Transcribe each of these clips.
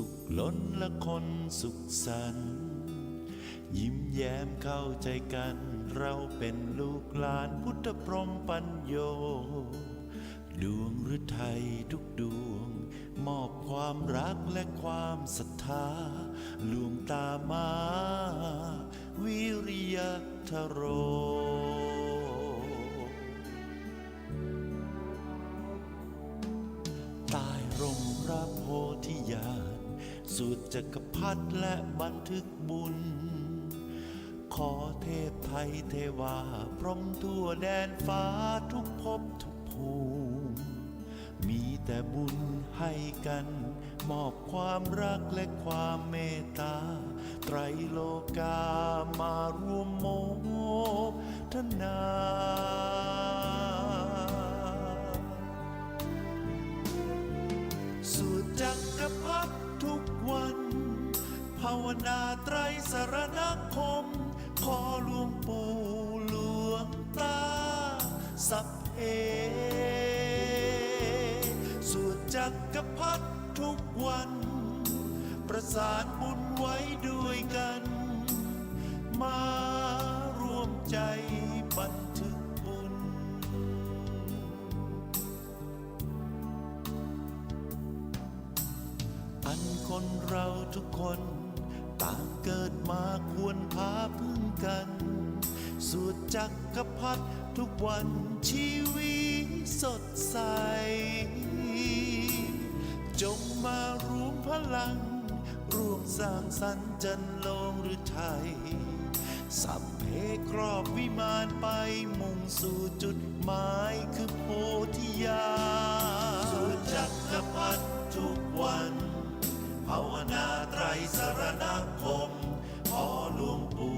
สุขล้นและคนสุขสันต์ยิ้มแย้มเข้าใจกัน เราเป็นลูกหลานพุทธพรหมปัญโย ดวงฤทัยทุกดวง มอบความรักและความศรัทธาลวงตามา วิริยทโร สุดจักรพรรดิและบันทึกบุญ ขอเทพไทยเทวา พรหมทั่วแดนฟ้าทุกภพทุกภูมิ มีแต่บุญให้กัน มอบความรักและความเมตตา ไตรโลกามารวมโมทนา นาไตรสรณคม ขอหลวงปู่หลวงตา สัพเพสู่จักรพรรดิทุกวัน ประสานบุญไว้ด้วยกัน มาร่วมใจบันทึกบุญ อันคนเราทุกคน ต่างเกิดมาควรพาพึ่งกัน สูตรจักกรพรรดิทุกวันชีวิตสดใส จงมารวมพลัง ร่วมสร้างสรรค์จันลงหรือไทย สัพเพครอบวิมานไปมุ่งสู่จุดหมายคือโพธิญาสู่จักรพรรดิทุกวัน ภาวนาไตรสรณคมขอหลวงปู่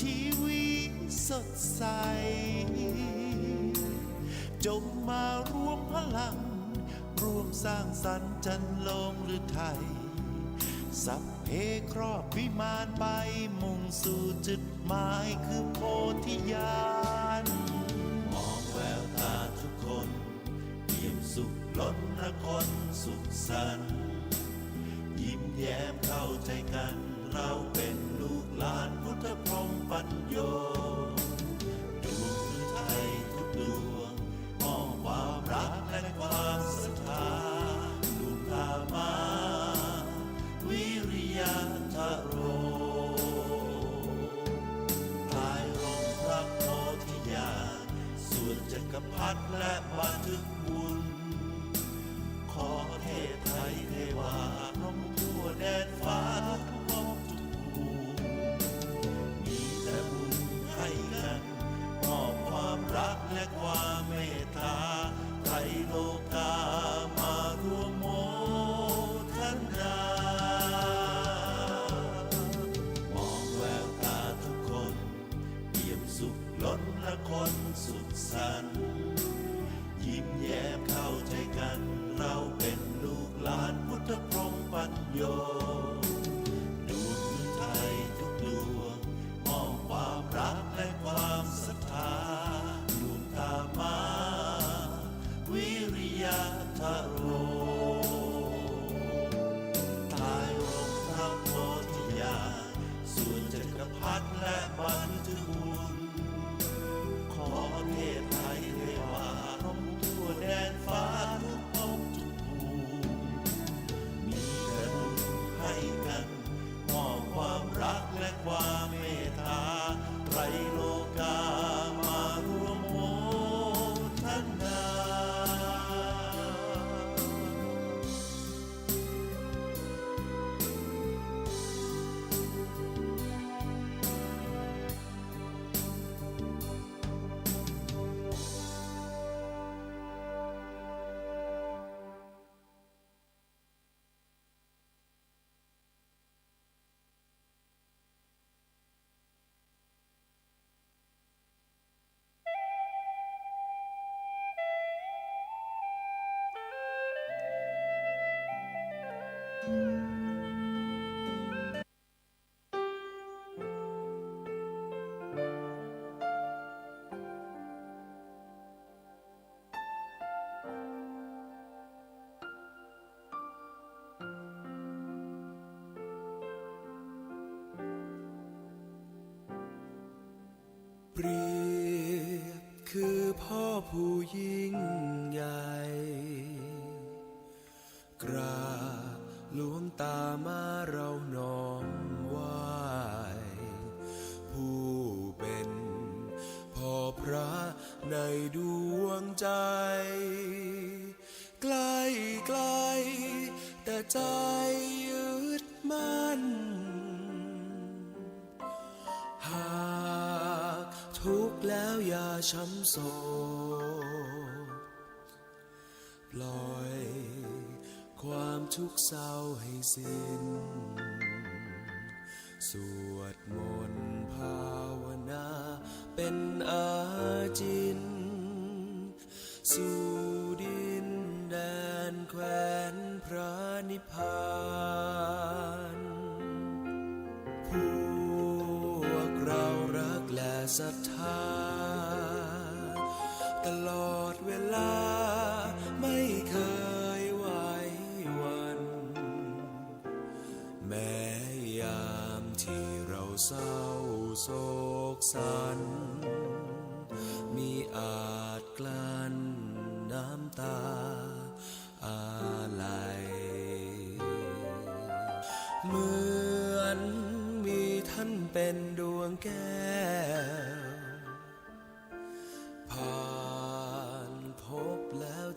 ชีวิตสดใส จงมารวมพลังร่วมสร้างสรรค์จันลงหรือไทย สัพเพครอบวิมานไปมุ่งสู่จุดหมายคือโพธิญาณ มองแววตาทุกคนเปี่ยมสุขล้นระคนสุขสันต์ยิ้มแย้มเข้าใจกันเราเป็น ลานพุทธพรหมปัญโย ก เปรียบคือพ่อผู้ยิ่งใหญ่กรา หลวงตามาเราน้อมไหวผู้เป็นพ่อพระในดวงใจ ใกล้ไกลแต่ใจยึดมั่น หากทุกข์แล้วอย่าช้ำโศกปล่อย ความทุกข์เศร้าให้สิ้น สวดมนต์ภาวนาเป็นอาจิน สู่ดินแดนแคว้นพระนิพพานพวกเรารักและศรัทธาตลอด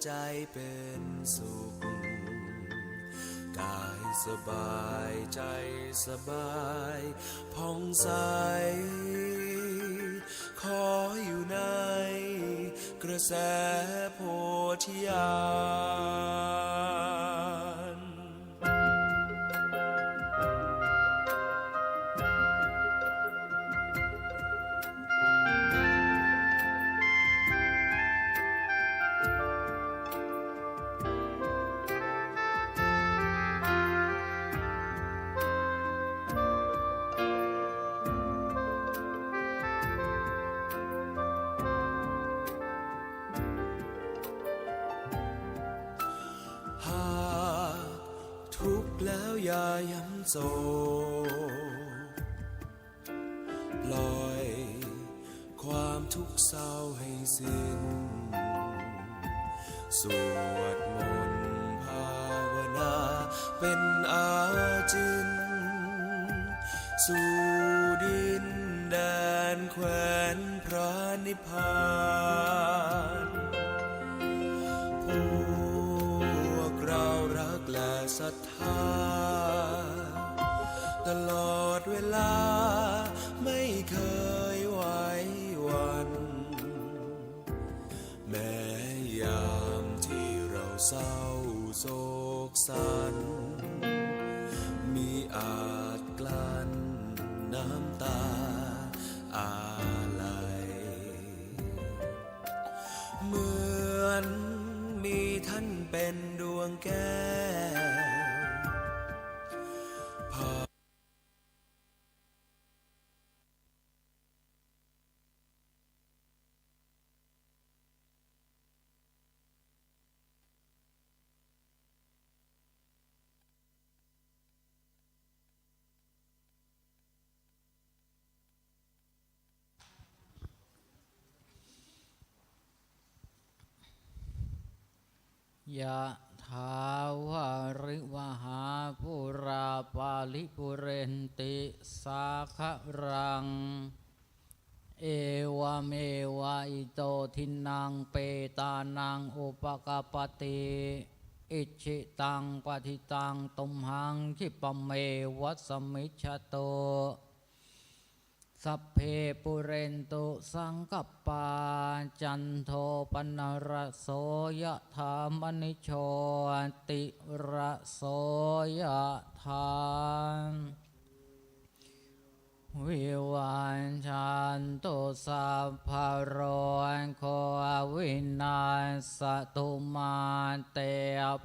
ใจเป็นสุข กายสบายใจสบายผ่องใส ขออยู่ในกระแสโพธิญาณ โศปล่อยความทุกข์เศร้าให้สิ้น สวดมนต์ภาวนาเป็นอาจิน สู่ดินแดนแคว้นพระนิพพาน กสัน ยะถาวาริวหาปุราปาลิปุเรนติสาครัง เอวเมวะอิโตทินังเปตานังอุปกปปติอิชิตังปฏิตังตุมหังคิปเมวัสมิชชโต สัพเพปุเรนตุสังกปาจันโทปนรโสยธามนิโชติระโสยธาม วิวันชันตุสัพพโรโควินาสตุมาเต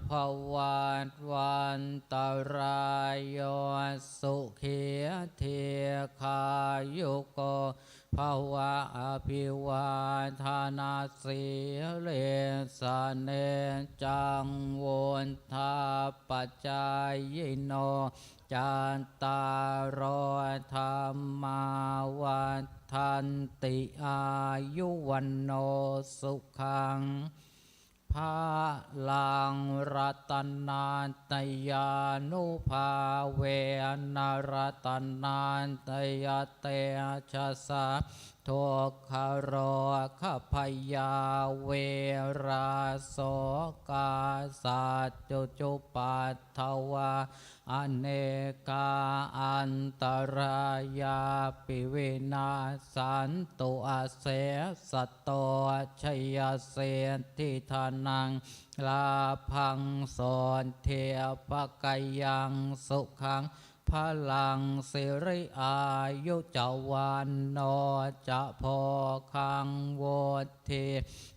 ภวันวันตรายโยสุขีเทคายุโก ภาวะอภิวาทานาสีเลสเนจังวนทาปัจจายโนจันตารอธรรมาวันทันติอายุวันโนสุขัง ภาลังรัตนาตยานุภาเวนรัตนาตยเตชะสา ทุกขโรขพยาเวราโสกาสัจจุจุปัตถวาอเนกาอันตรายาปิเวนาสันตุอาเสสตโตชยเสนทิธานังลาพังสอนเทปกายังสุขัง พลังสิริอายุจวันนจะพอคังโวที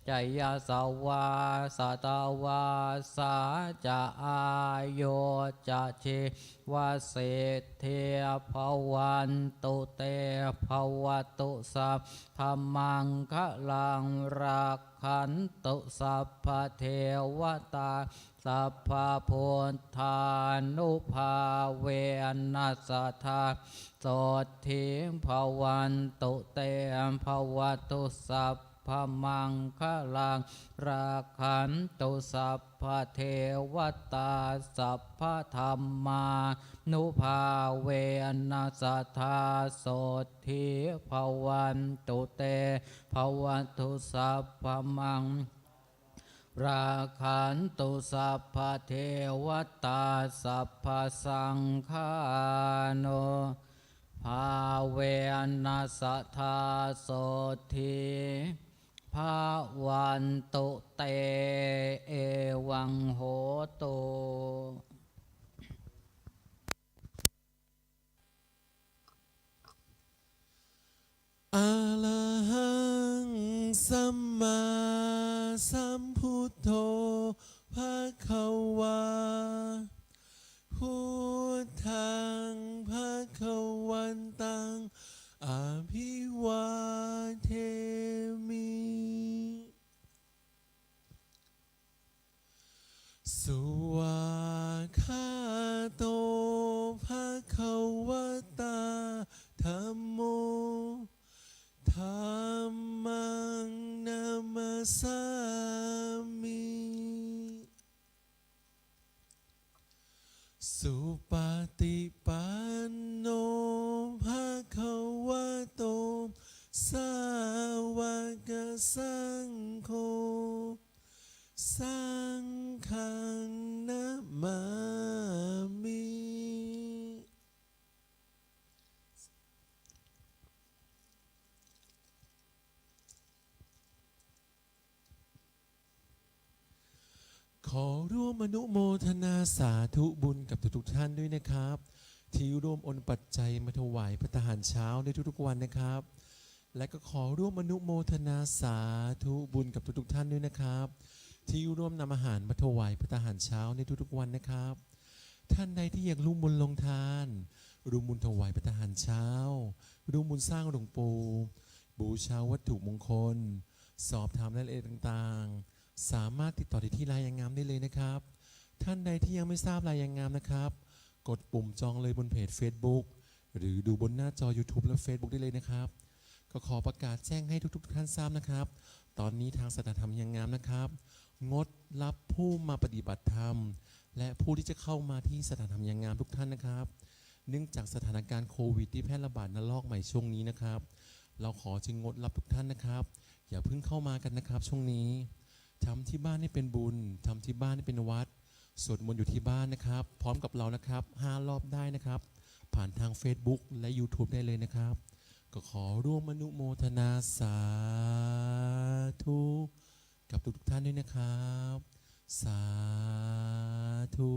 จยาสวาสตาวาสาจะอายุจะชี วเศรษฐีภวันตุเตภวตุสัพธรรมังคะลังรักขันตุสัพพเทวตาสัพพพุทธานุภาเวนัสธาโสทิภวันตุเตมภวตุสัพพมังคะลังราคันตุสัพ พะเทวตาสัพพธรรมานุภาเวนัสธาโสทิภวันตุเตภวันตุสัพพมังราคันตุสัพพเทวตาสัพพสังฆาโนภาเวนัสธาโสที ภาวันตุเต เอวังโหตุ มาส ขอร่วมอนุโมทนาสาธุบุญกับทุกๆท่านด้วยนะครับ ที่ร่วมอนปัจจัยมาถวายพระทหารเช้าในทุกๆวันนะครับ และก็ขอร่วมอนุโมทนาสาธุบุญกับทุกๆท่านด้วยนะครับ ที่ร่วมนำอาหารมาถวายพระทหารเช้าในทุกๆวันนะครับ ท่านใดที่อยากร่วมบุญลงทานร่วมบุญถวายพระทหารเช้าร่วมบุญสร้างหลวงปู่บูชาวัตถุมงคล สอบถามรายละเอียดต่างๆ สามารถติดต่อที่ที่รายยังงามได้เลยนะครับ ท่านใดที่ยังไม่ทราบรายยังงามนะครับ กดปุ่มจองเลยบนเพจ Facebook หรือดูบนหน้าจอ YouTube และ Facebook ได้เลยนะครับ ก็ขอประกาศแจ้งให้ทุกๆท่านทราบนะครับ ตอนนี้ทางสถานธรรมยังงามนะครับ งดรับผู้มาปฏิบัติธรรม และผู้ที่จะเข้ามาที่สถานธรรมยังงามทุกท่านนะครับ เนื่องจากสถานการณ์โควิดที่แพร่ระบาดระลอกใหม่ช่วงนี้นะครับ เราขอจึงงดรับทุกท่านนะครับ อย่าเพิ่งเข้ามากันนะครับช่วงนี้ ทำที่บ้านให้เป็นบุญทำที่บ้านให้เป็นวัด สวดมนต์อยู่ที่บ้านนะครับ พร้อมกับเรานะครับห้ารอบได้นะครับ ผ่านทาง Facebook และ YouTube ได้เลยนะครับ ก็ขอร่วมมนุโมทนาสาธุกับทุกๆท่านด้วยนะครับ สาธุ